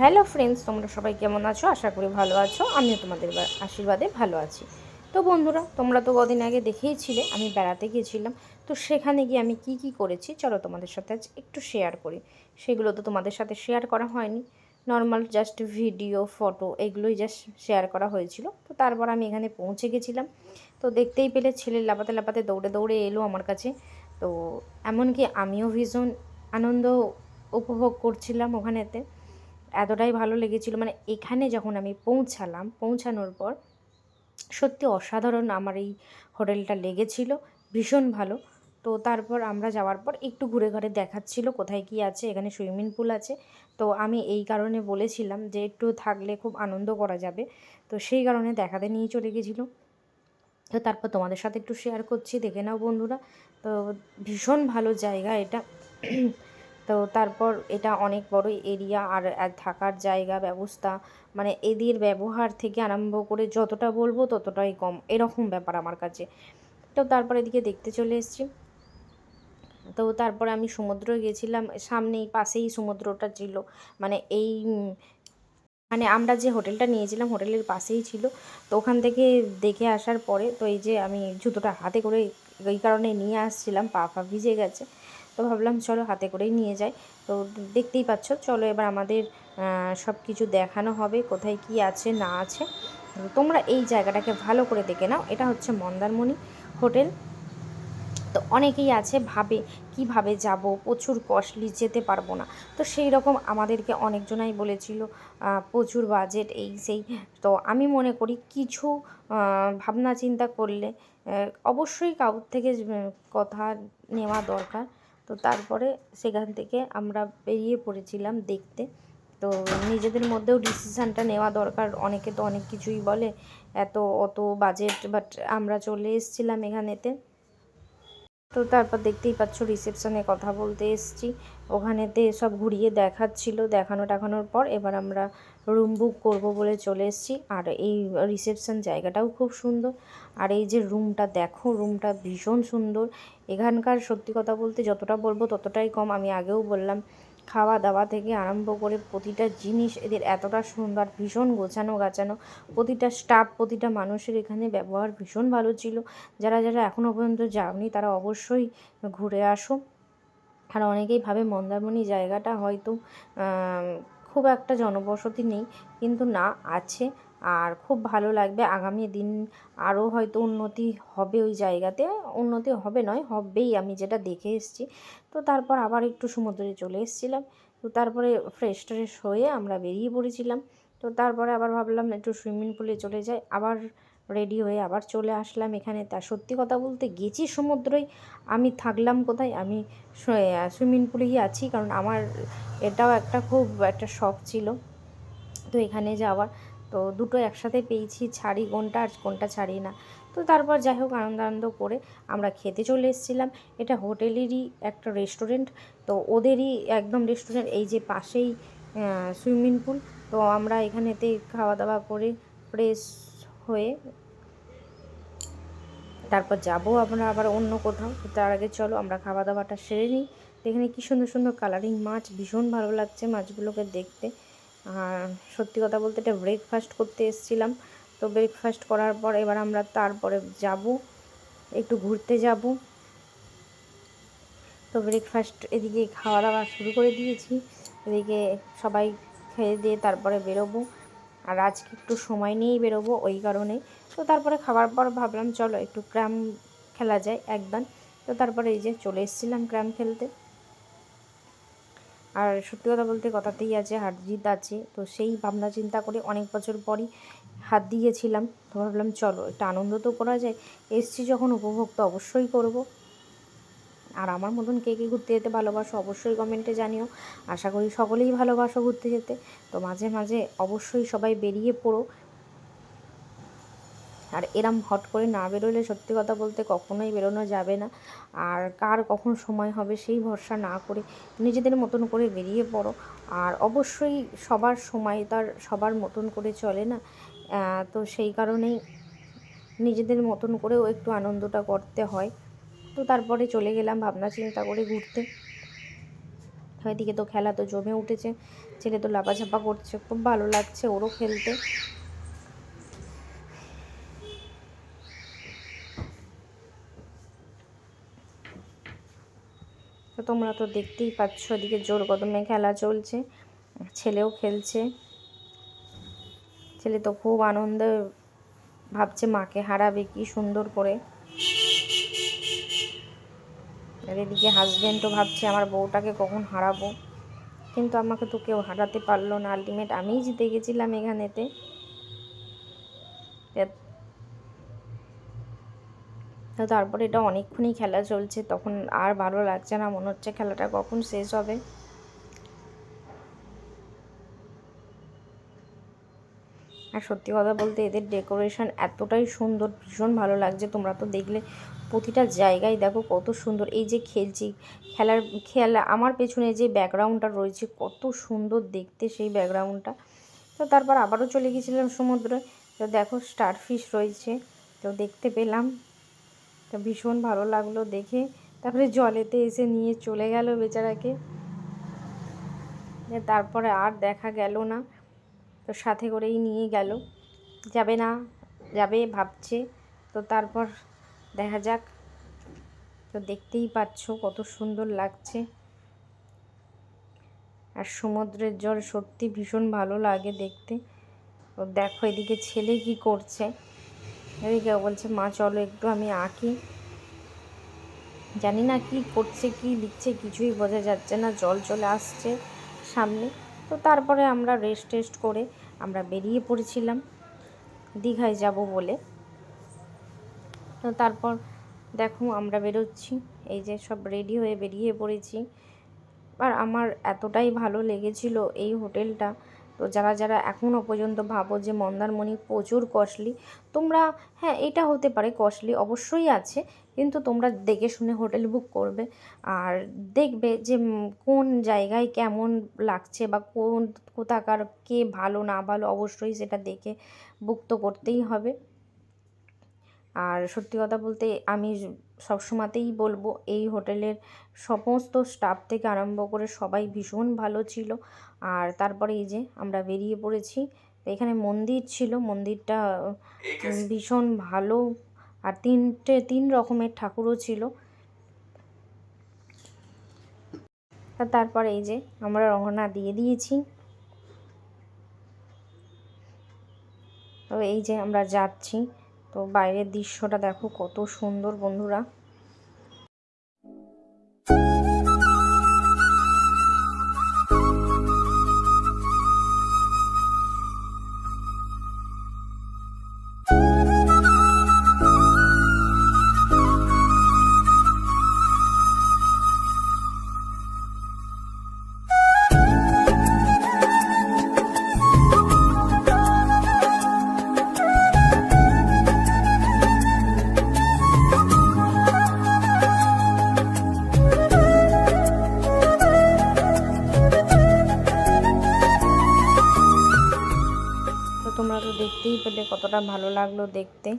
Hello friends, তোমরা সবাই কেমন আছো? আশা করি ভালো আছো। আমিও তোমাদের আশীর্বাদে ভালো আছি। তো বন্ধুরা, তোমরা তো কদিন আগে দেখেইছিলে আমি বেড়াতে গিয়েছিলাম। তো সেখানে গিয়ে আমি কি কি করেছি, চলো তোমাদের সাথে আজ একটু শেয়ার করি। সেগুলো তো তোমাদের সাথে শেয়ার করা হয়নি। নর্মাল জাস্ট ভিডিও ফটো এগুলোই জাস্ট শেয়ার করা হয়েছিল। তো তারপর আমি এখানে পৌঁছে গেছিলাম। তো দেখতেই পেলে, ছেলে লাপাতে লাপাতে দৌড়ে দৌড়ে এলো আমার কাছে। তো এমনকি আমিও ভীষণ আনন্দ উপভোগ করছিলাম ওখানেতে। এতটাই ভালো লেগেছিল। মানে এখানে যখন আমি পৌঁছালাম, পৌঁছানোর পর সত্যি অসাধারণ আমার এই হোটেলটা লেগেছিল, ভীষণ ভালো। তো তারপর আমরা যাওয়ার পর একটু ঘুরে ঘুরে দেখাচ্ছিল কোথায় কি আছে, এখানে সুইমিং পুল আছে। তো আমি এই কারণে বলেছিলাম যে একটু থাকলে খুব আনন্দ করা যাবে। তো সেই কারণে দেখাতে নিয়ে চলে গেছিল। তো তারপর তোমাদের সাথে একটু শেয়ার করছি, দেখে নাও বন্ধুরা। তো ভীষণ ভালো জায়গা এটা। তো তারপর এটা অনেক বড় এরিয়া আর থাকার জায়গা ব্যবস্থা মানে এদের ব্যবহার থেকে আরম্ভ করে যতটা বলব ততটাই কম, এরকম ব্যাপার আমার কাছে। তো তারপর এদিকে দেখতে চলে এসেছি। তো তারপরে আমি সমুদ্র গেছিলাম, সামনেই পাশেই সমুদ্রটা ছিল মানে এই মানে আমরা যে হোটেলটা নিয়েছিলাম হোটেলের পাশেই ছিল। তো ওখান থেকে দেখে আসার পরে তো এই যে আমি জুতোটা হাতে করে এই কারণে নিয়ে আসছিলাম পা ফা ভিজে গেছে। তো ভাবলাম চলো হাতে করেই নিয়ে যাই। তো দেখতেই পাচ্ছ, চলো এবার আমাদের সব কিছু দেখানো হবে, কোথায় কি আছে, না আছে। তোমরা এই জায়গাটাকে ভালো করে দেখে নাও, এটা হচ্ছে মন্দারমণি হোটেল। তো অনেকেই আছে, ভাবে কীভাবে যাব, প্রচুর কস্টলি যেতে পারব না। তো সেই রকম আমাদেরকে অনেকজনাই বলেছিল প্রচুর বাজেট, এই সেই। তো আমি মনে করি কিছু ভাবনা চিন্তা করলে অবশ্যই কাউর থেকে কথা নেওয়া দরকার। তো তারপরে সেখান থেকে আমরা বেরিয়ে পড়েছিলাম দেখতে। তো নিজেদের মধ্যেও ডিসিশানটা নেওয়া দরকার। অনেকে তো অনেক কিছুই বলে, এত, অত বাজেট বাট আমরা চলে এসেছিলাম এখানেতে। তো তারপর দেখতেই পাচ্ছ রিসেপশনে কথা বলতে এসেছি। ওখানেতে সব ঘুরিয়ে দেখাচ্ছিল দেখানো টাখানোর পর এবার আমরা রুম বুক করব বলে চলে এসেছি। আর এই রিসেপশন জায়গাটাও খুব সুন্দর। আর এই যে রুমটা দেখো রুমটা ভীষণ সুন্দর। এখানকার সত্যি কথা বলতে যতটা বলব ততটাই কম। আমি আগেও বললাম খাওয়া দাওয়া থেকে আরম্ভ করে প্রতিটা জিনিস এদের এতটা সুন্দর, ভীষণ গোছানো গাছানো। প্রতিটা স্টাফ প্রতিটা মানুষের এখানে ব্যবহার ভীষণ ভালো ছিল। যারা যারা এখনও পর্যন্ত যাওনি তারা অবশ্যই ঘুরে আসো। আর অনেকেই ভাবে মন্দারমণি জায়গাটা হয়তো খুব একটা জনবসতি নেই, কিন্তু না, আছে। আর খুব ভালো লাগবে আগামী দিন আরও হয়তো উন্নতি হবে ওই জায়গাতে। উন্নতি হবে নয়, হবেই আমি যেটা দেখে এসেছি। তো তারপর আবার একটু সমুদ্রে চলে এসেছিলাম। তো তারপরে ফ্রেশ ট্রেশ হয়ে আমরা বেরিয়ে পড়েছিলাম। তো তারপরে আবার ভাবলাম একটু সুইমিং পুলে চলে যাই। আবার রেডি হয়ে আবার চলে আসলাম এখানে। তা সত্যি কথা বলতে গেছি সমুদ্রই। আমি থাকলাম কোথায়? আমি সুইমিং পুলেই আছি, কারণ আমার এটাও একটা খুব একটা শখ ছিল। তো এখানে যাওয়ার। তো দুটো একসাথে পেয়েছি, ছাড়ি কোনটা আর কোনটা ছাড়ি না। তো তারপর যাই হোক আনন্দ আনন্দ করে আমরা খেতে চলে এসেছিলাম। এটা হোটেলেরই একটা রেস্টুরেন্ট তো ওদেরই একদম রেস্টুরেন্ট এই যে পাশেই সুইমিং পুল তো আমরা এখানেতে খাওয়া দাওয়া করে ফ্রেশ হয়ে তারপর যাব আমরা আবার অন্য কোথাও। তার আগে চলো, আমরা খাওয়া দাওয়াটা সেরে নিই। এখানে কী সুন্দর সুন্দর কালারিং মাছ, ভীষণ ভালো লাগছে মাছগুলোকে দেখতে। আর সত্যি কথা বলতে এটা ব্রেকফাস্ট করতে এসেছিলাম। তো ব্রেকফাস্ট করার পর এবার আমরা তারপরে যাব, একটু ঘুরতে যাব। তো ব্রেকফাস্ট এদিকে খাওয়া দাওয়া শুরু করে দিয়েছি। এদিকে সবাই খেয়ে দিয়ে তারপরে বেরোবো। আর আজকে একটু সময় নিয়েই বেরোবো ওই কারণে তো তারপরে খাবার পর ভাবলাম, চলো একটু ক্র্যাম খেলা যায় একদম তো তারপরে এই যে চলে এসেছিলাম ক্র্যাম খেলতে। আর সত্যি কথা বলতে কথাতেই আছে, হার জিত আছে। তো সেই ভাবনা চিন্তা করে অনেক বছর পরই হাত দিয়েছিলাম। তো ভাবলাম, চলো, একটু আনন্দ তো করা যায়। এসছি যখন, উপভোগ তো অবশ্যই করব। আর আমার মতন কে কে ঘুরতে যেতে ভালোবাসো অবশ্যই কমেন্টে জানিও। আশা করি সকলেই ভালোবাসো ঘুরতে যেতে। তো মাঝে মাঝে অবশ্যই সবাই বেরিয়ে পড়ো। আর এরম হট করে না বেরোলে সত্যি কথা বলতে কখনোই বেরোনো যাবে না। আর কার কখন সময় হবে সেই ভরসা না করে নিজেদের মতন করে বেরিয়ে পড়ো। আর অবশ্যই সবার সময় তার সবার মতন করে চলে না। তো সেই কারণেই নিজেদের মতন করেও একটু আনন্দটা করতে হয়। তো তারপরে চলে গেলাম ভাবনা চিন্তা করে ঘুরতে। তো এদিকে তো খেলা তো জমে উঠেছে, ছেলে তো লাপাঝাপা করছে, খুব ভালো লাগছে ওরও খেলতে। তো তোমরা তো দেখতেই পাচ্ছ ওদিকে জোর কদমে খেলা চলছে, ছেলেও খেলছে। ছেলে তো খুব আনন্দে ভাবছে মাকে হারাবে কি সুন্দর করে। আর এদিকে হাজব্যান্ডও ভাবছে আমার বউটাকে কখন হারাবো। কিন্তু আমাকে তো কেউ হারাতে পারল না। আলটিমেট আমিই জিতে গেছিলাম এখানেতে। তো তারপরে এটা অনেকক্ষণই খেলা চলছে। তখন আর ভালো লাগছে না। মনে হচ্ছে খেলাটা কখন শেষ হবে। আর সত্যি কথা বলতে এদের ডেকোরেশন এতটাই সুন্দর, ভীষণ ভালো লাগছে। তোমরা তো দেখলে প্রতিটা জায়গায় দেখো কত সুন্দর। এই যে খেলছি, খেলার, খেলা, আমার পেছনে যে ব্যাকগ্রাউন্ডটা রয়েছে, কত সুন্দর দেখতে সেই ব্যাকগ্রাউন্ডটা তো তারপর আবারও চলে গেছিলাম সমুদ্রে। তো দেখো স্টারফিশ রয়েছে, তো দেখতে পেলাম। তো ভীষণ ভালো লাগল দেখে। তারপরে জলেতে এসে নিয়ে চলে গেল বেচারাকে। তারপরে আর দেখা গেল না। তো সাথে করেই নিয়ে গেল। যাবে না, যাবে, ভাবছে। তো তারপর দেখা যাক। তো দেখতেই পাচ্ছ কত সুন্দর লাগছে। আর সমুদ্রের জল সত্যি ভীষণ ভালো লাগে দেখতে। তো দেখো এদিকে ছেলে কি করছে। এদিকে বলছে, মা, চলো একটু আমি আঁকি। জানি না কি করছে, কি লিখছে, কিছুই বোঝা যাচ্ছে না। জল চলে আসছে সামনে। তো তারপরে আমরা রেস্ট টেস্ট করে আমরা বেরিয়ে পড়েছিলাম। দীঘায় যাব বলে। তো তারপর দেখো আমরা বেরোচ্ছি। এই যে সব রেডি হয়ে বেরিয়ে পড়েছি। আর আমার এতটাই ভালো লেগেছিল এই হোটেলটা। তো যারা যারা এখনও পর্যন্ত ভাবো যে মন্দারমণি প্রচুর কস্টলি তোমরা হ্যাঁ এটা হতে পারে কস্টলি অবশ্যই আছে, কিন্তু তোমরা দেখে শুনে হোটেল বুক করবে। আর দেখবে যে কোন জায়গায় কেমন লাগছে বা কোন কোথাকার কে ভালো না ভালো অবশ্যই সেটা দেখে বুক তো করতেই হবে। আর সত্যি কথা বলতে আমি সবসময়তেই বলব এই হোটেলের সমস্ত স্টাফ থেকে আরম্ভ করে সবাই ভীষণ ভালো ছিল। আর তারপরে এই যে আমরা বেরিয়ে পড়েছি এখানে মন্দির ছিল মন্দিরটা ভীষণ ভালো আর তিনটে তিন রকমের ঠাকুরও ছিল। তারপরে এই যে আমরা রওনা দিয়ে দিয়েছি। তো এই যে আমরা যাচ্ছি। তো বাইরের দৃশ্যটা দেখো কত সুন্দর বন্ধুরা। ভালো লাগল দেখতে।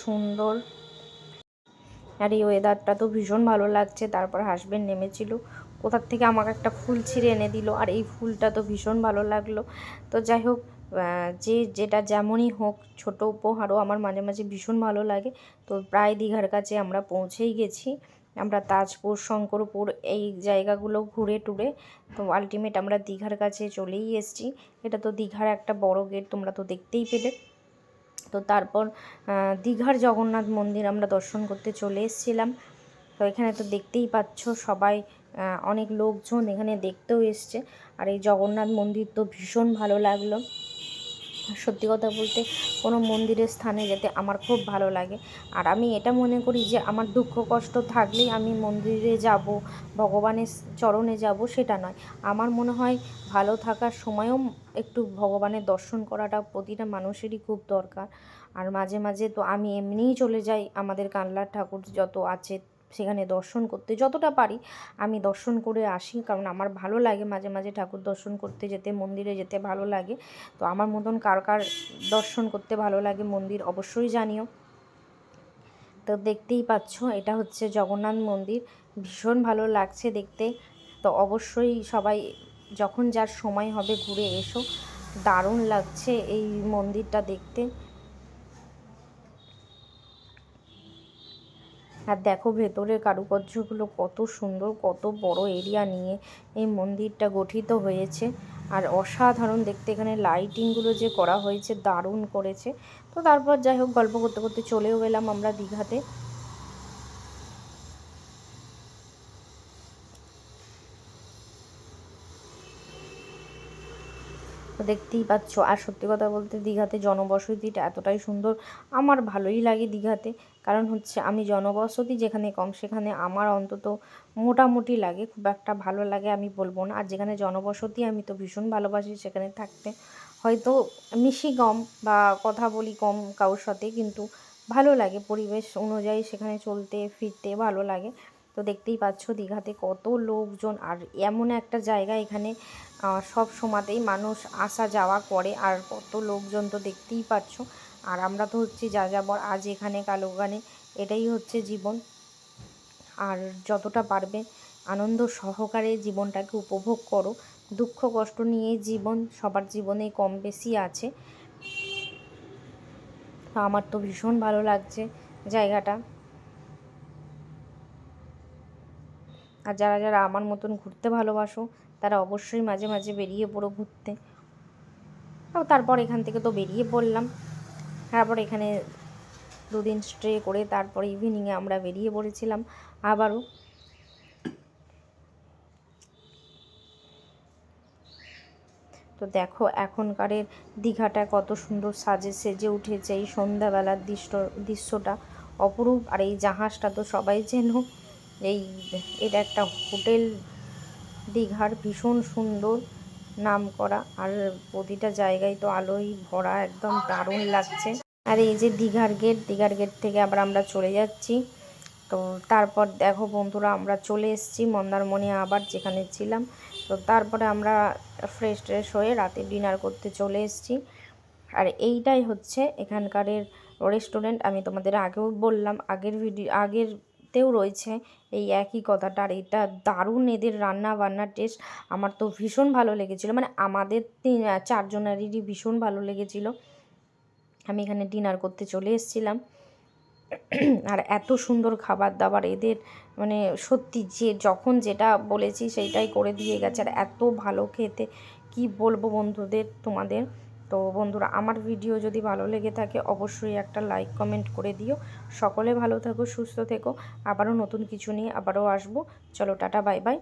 সুন্দর। আর, এই ওয়েদারটা তো ভীষণ ভালো লাগছে। তারপর হাসবেন্ড নেমেছিল। কোথার থেকে আমাকে একটা ফুল ছিঁড়ে এনে দিল। আর এই ফুলটা তো ভীষণ ভালো লাগল। তো যাই হোক যে যেটা যেমনই হোক, ছোট উপহারও আমার মাঝে মাঝে ভীষণ ভালো লাগে। তো প্রায় দীঘার কাছে আমরা পৌঁছেই গেছি। আমরা তাজপুর, শঙ্করপুর এই জায়গাগুলো ঘুরে টুরে তো আলটিমেট আমরা দীঘার কাছে চলেই এসেছি। এটা তো দীঘার একটা বড় গেট তোমরা তো দেখতেই পেলে। তো তারপর দীঘার জগন্নাথ মন্দির আমরা দর্শন করতে চলে এসেছিলাম। তো এখানে তো দেখতেই পাচ্ছ সবাই অনেক লোকজন এখানে দেখতেও এসছে। আর এই জগন্নাথ মন্দির তো ভীষণ ভালো লাগল। সত্যি কথা বলতে কোনো মন্দিরের স্থানে যেতে আমার খুব ভালো লাগে। আর আমি এটা মনে করি যে আমার দুঃখ কষ্ট থাকলেই আমি মন্দিরে যাব, ভগবানের চরণে যাব সেটা নয়। আমার মনে হয় ভালো থাকার সময়ও একটু ভগবানের দর্শন করাটা প্রতিটা মানুষেরই খুব দরকার। আর মাঝে মাঝে তো আমি এমনিই চলে যাই আমাদের কানলার ঠাকুর যত আছে সেখানে দর্শন করতে যতটা পারি, আমি দর্শন করে আসি। কারণ আমার ভালো লাগে মাঝে মাঝে ঠাকুর দর্শন করতে যেতে, মন্দিরে যেতে ভালো লাগে। তো আমার মতন কার কার দর্শন করতে ভালো লাগে মন্দির অবশ্যই জানিও। তো দেখতেই পাচ্ছ, এটা হচ্ছে জগন্নাথ মন্দির। ভীষণ ভালো লাগছে দেখতে। তো অবশ্যই সবাই যখন যার সময় হবে ঘুরে এসো। দারুণ লাগছে এই মন্দিরটা দেখতে। আর দেখো ভেতরের কারুকার্যগুলো কত সুন্দর, কত বড় এরিয়া নিয়ে এই মন্দিরটা গঠিত হয়েছে। আর অসাধারণ দেখতে এখানে লাইটিংগুলো যে করা হয়েছে, দারুণ করেছে। তো তারপর যাই হোক, গল্প করতে করতে চলেও এলাম আমরা দীঘাতে। দেখতেই পাচ্ছ, আর সত্যি কথা বলতে দীঘাতে জনবসতিটা এতটাই সুন্দর। আমার ভালোই লাগে দীঘাতে। কারণ হচ্ছে আমি জনবসতি যেখানে কম, সেখানে আমার অন্তত মোটামুটি লাগে, খুব একটা ভালো লাগে আমি বলব না। আর যেখানে জনবসতি আমি তো ভীষণ ভালোবাসি, সেখানে থাকতে হয়তো মিশি কম বা কথা বলি কম কারোর সাথে, কিন্তু ভালো লাগে। পরিবেশ অনুযায়ী সেখানে চলতে, ফিরতে ভালো লাগে। তো দেখতেই পাচ্ছ দীঘাতে কত লোকজন, আর এমন একটা জায়গা এখানে সব সময়তেই মানুষ আসা যাওয়া করে, আর কত লোকজন তো দেখতেই পাচ্ছ। আর আমরা তো হচ্ছে যা যাবর আজ এখানে, কাল ওখানে, এটাই হচ্ছে জীবন। আর যতটা পারবে, আনন্দ সহকারে জীবনটাকে উপভোগ করো। দুঃখ, কষ্ট নিয়ে জীবন, সবার জীবনে কম বেশি আছে। আমার তো ভীষণ ভালো লাগছে জায়গাটা। আর যারা যারা আমার মতন ঘুরতে ভালোবাসো, তারা অবশ্যই মাঝে মাঝে বেরিয়ে পড়ো ঘুরতে। তারপর এখান থেকে তো বেরিয়ে পড়লাম। তারপর এখানে দুদিন স্ট্রে করে তারপর ইভিনিংয়ে আমরা বেরিয়ে পড়েছিলাম আবারও। তো দেখো এখনকারের দীঘাটা কত সুন্দর সাজে সেজে উঠেছে, এই সন্ধ্যাবেলার দৃশ্য দৃশ্যটা অপরূপ। আর এই জাহাজটা তো সবাই চেনো। এই, এটা একটা হোটেল, দীঘার ভীষণ সুন্দর নাম করা আর প্রতিটা জায়গায় তো আলোয় ভরা, একদম দারুণ লাগছে। আর এই যে দীঘার গেট দীঘার গেট থেকে আবার আমরা চলে যাচ্ছি। তো তারপর দেখো বন্ধুরা, আমরা চলে এসেছি মন্দারমণি আবার যেখানে ছিলাম। তো তারপরে আমরা ফ্রেশ ট্রেশ হয়ে রাতে ডিনার করতে চলে এসেছি। আর এইটাই হচ্ছে এখানকারের রেস্টুরেন্ট আমি তোমাদের আগেও বললাম, আগের ভিডিও আগেরতেও রয়েছে এই একই কথাটা। আর এটা দারুণ এদের রান্না বান্নার টেস্ট আমার তো ভীষণ ভালো লেগেছিলো। মানে আমাদের তিন, চারজনেরই ভীষণ ভালো লেগেছিলো। আমি এখানে ডিনার করতে চলে এসেছিলাম। আর এত সুন্দর খাবার দাবার এদের মানে সত্যি যে, যখন যেটা বলেছি সেইটাই করে দিয়ে গেছে। আর এত ভালো খেতে, কি বলব বন্ধুদের তোমাদের? তো বন্ধুরা, আমার ভিডিও যদি ভালো লেগে থাকে, অবশ্যই একটা লাইক কমেন্ট করে দিও। সকলে ভালো থাকো, সুস্থ থেকো। আবারও নতুন কিছু নিয়ে আবারও আসব। চলো, টাটা বাই বাই